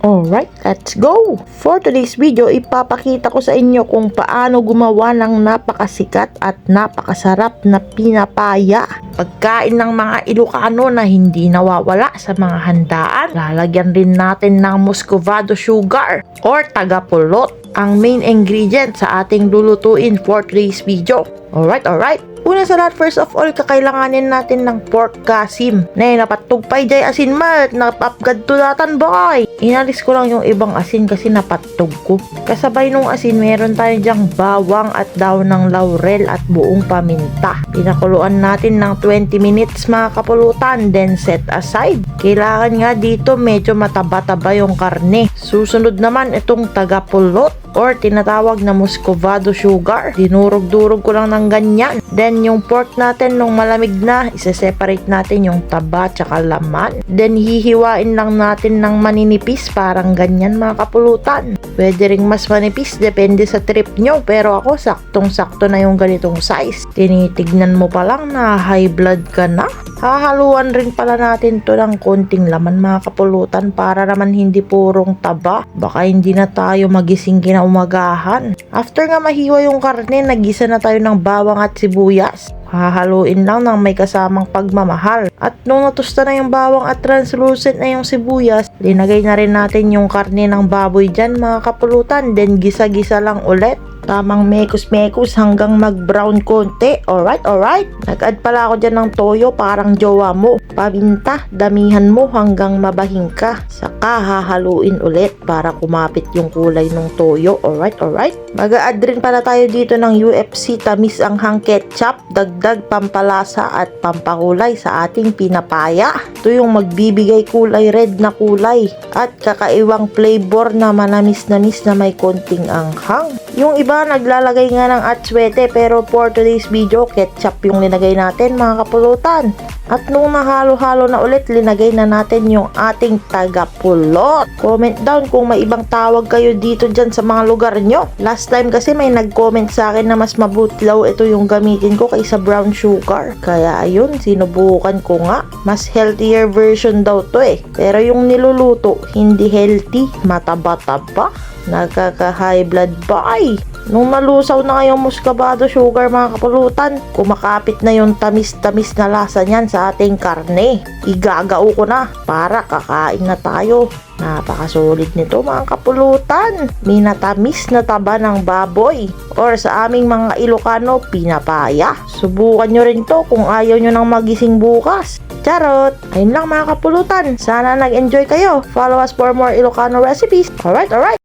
Alright, let's go! For today's video, ipapakita ko sa inyo kung paano gumawa ng napakasikat at napakasarap na pinapaya. Pagkain ng mga Ilocano na hindi nawawala sa mga handaan. Lalagyan rin natin ng muscovado sugar or tagapulot ang main ingredient sa ating lulutuin for today's video. Alright, alright. Una sa lahat, first of all, kakailanganin natin ng pork kasim. Na napatugpay jay asin mat, napapgad to datan boy. Inalis ko lang yung ibang asin kasi napatog ko. Kasabay nung asin, meron tayo dyang bawang at daon ng laurel at buong paminta. Pinakuluan natin ng 20 minutes mga kapulutan, then set aside. Kailangan nga dito medyo mataba-taba yung karne. Susunod naman itong tagapulot or tinatawag na muscovado sugar. Dinurog-durog ko lang ng ganyan. Then yung pork natin nung malamig na, isa-separate natin yung taba tsaka laman. Then hihiwain lang natin ng maninipis parang ganyan mga kapulutan. Pwede ring mas manipis depende sa trip nyo pero ako saktong-sakto na yung ganitong size. Tinitignan mo pa lang na high blood ka na. Hahaluan rin pala natin to ng konting laman mga kapulutan para naman hindi purong taba. Baka hindi na tayo magising kinaumagahan. After nga mahiwa yung karne, nagisa na tayo ng bawang at sibuyas. Hahaluin lang ng may kasamang pagmamahal. At nung natusta na yung bawang at translucent na yung sibuyas, linagay na rin natin yung karne ng baboy dyan mga kapulutan. Then gisa-gisa lang ulit. Tamang mekos-mekos hanggang mag-brown konti. Alright, alright. Nag-add pala ako dyan ng toyo parang jowa mo. Paminta, damihan mo hanggang mabahing ka. Saka hahaluin ulit para kumapit yung kulay ng toyo. Alright, alright. Mag-add rin pala tayo dito ng UFC tamis ang hang ketchup, dagdag pampalasa at pampakulay sa ating pinapaya. Ito yung magbibigay kulay red na kulay at kakaiwang flavor na manamis-namis na may konting anghang. Yung iba naglalagay nga ng atswete pero for today's video ketchup yung linagay natin mga kapulutan. At nung nahalo-halo na ulit, linagay na natin yung ating tagapulot. Comment down kung may ibang tawag kayo dito dyan sa mga lugar nyo. Last time kasi may nag-comment sa akin na mas mabutlaw ito yung gamitin ko kaysa brown sugar. Kaya ayun, sinubukan ko nga. Mas healthier version daw to eh. Pero yung niluluto, hindi healthy, mataba-taba. Nagkaka-high blood ba ay? Nung nalusaw na ngayong muscovado sugar mga kapulutan, kumakapit na yung tamis-tamis na lasa niyan sa ating karne. Igagao ko na para kakain na tayo. Napakasulit nito mga kapulutan. Minatamis na taba ng baboy or sa aming mga Ilocano, pinapaya. Subukan nyo rin to kung ayaw nyo nang magising bukas. Charot! Ayun lang mga kapulutan. Sana nag-enjoy kayo. Follow us for more Ilocano recipes. Alright, alright.